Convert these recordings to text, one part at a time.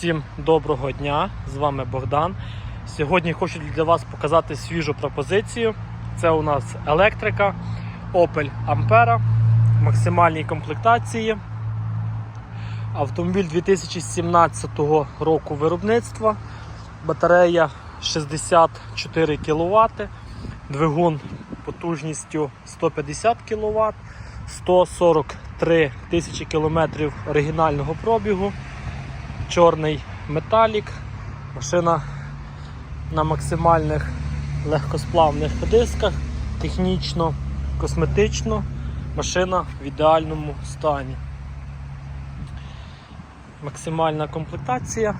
Всім доброго дня! З вами Богдан. Сьогодні хочу для вас показати свіжу пропозицію. Це у нас електрика Opel Ampera максимальній комплектації. Автомобіль 2017 року виробництва. Батарея 64 кВт, двигун потужністю 150 кВт, 143 тисячі кілометрів оригінального пробігу чорний металік, машина на максимальних легкосплавних дисках, технічно, косметично, машина в ідеальному стані. Максимальна комплектація,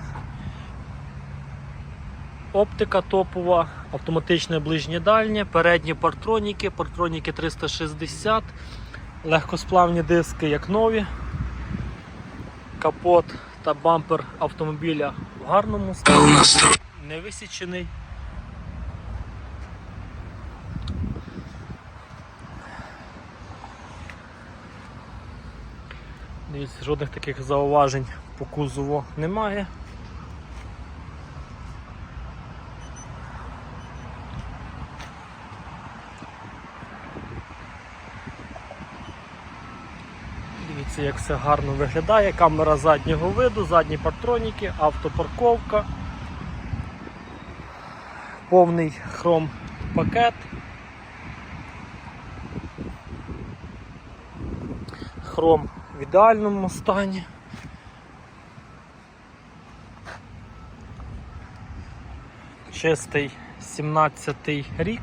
оптика топова, автоматичне ближнє дальнє, передні партроніки, партроніки 360, легкосплавні диски як нові, капот та бампер автомобіля в гарному стані, не висічений. Дивіться, жодних таких зауважень по кузову немає. Дивіться, як все гарно виглядає. Камера заднього виду, задні партроніки, автопарковка, повний хром пакет. Хром в ідеальному стані. Чистий 17-й рік.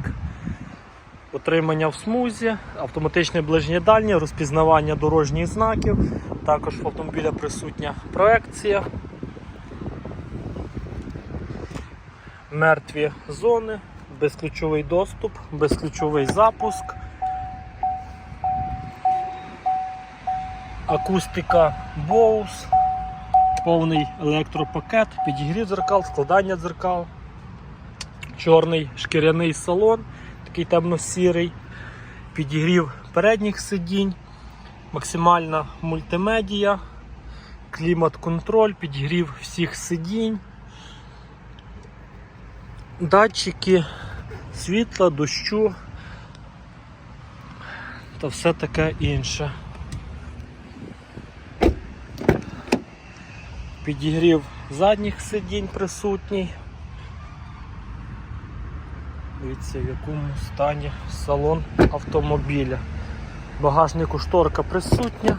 Утримання в смузі, автоматичне ближнє дальнє, розпізнавання дорожніх знаків. Також в автомобіля присутня проекція. Мертві зони, безключовий доступ, безключовий запуск. Акустика Bose, повний електропакет, підігрів дзеркал, складання дзеркал, чорний шкіряний салон такий темно-сірий, підігрів передніх сидінь, максимальна мультимедія, клімат-контроль, підігрів всіх сидінь, датчики світла, дощу та все таке інше. Підігрів задніх сидінь присутній. Дивіться, в якому стані салон автомобіля. Багажнику шторка присутня.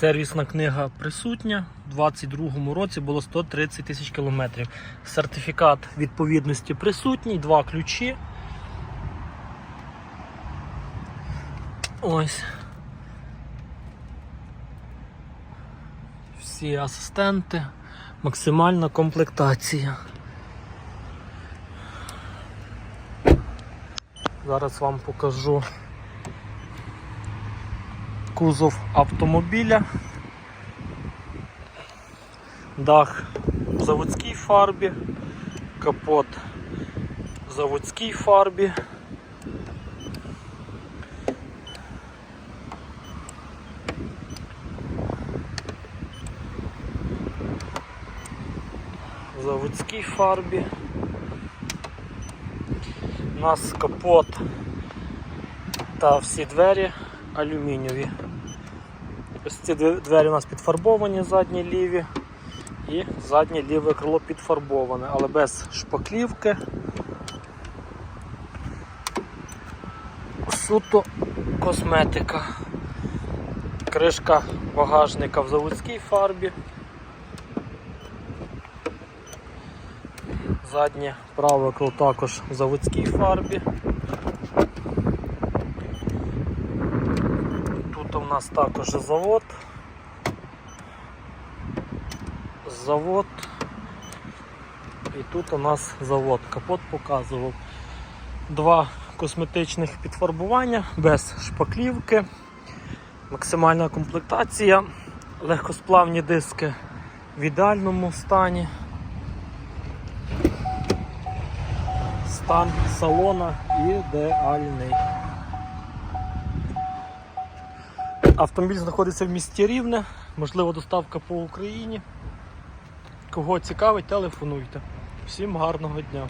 Сервісна книга присутня. У 2022 році було 130 тисяч кілометрів. Сертифікат відповідності присутній, два ключі. Ось. Всі асистенти, максимальна комплектація. Зараз вам покажу кузов автомобіля. Дах в заводській фарбі, капот в заводській фарбі. В заводській фарбі. У нас капот та всі двері алюмінієві. Ось ці двері у нас підфарбовані, задні ліві і заднє ліве крило підфарбоване, але без шпаклівки. Суто косметика. Кришка багажника в заводській фарбі. Заднє праве крило також в заводській фарбі. Тут у нас також завод. Завод. І тут у нас завод. Капот показував. Два косметичних підфарбування без шпаклівки, максимальна комплектація, легкосплавні диски в ідеальному стані. Стан салона ідеальний. Автомобіль знаходиться в місті Рівне, можливо доставка по Україні. Кого цікавить, телефонуйте. Всім гарного дня!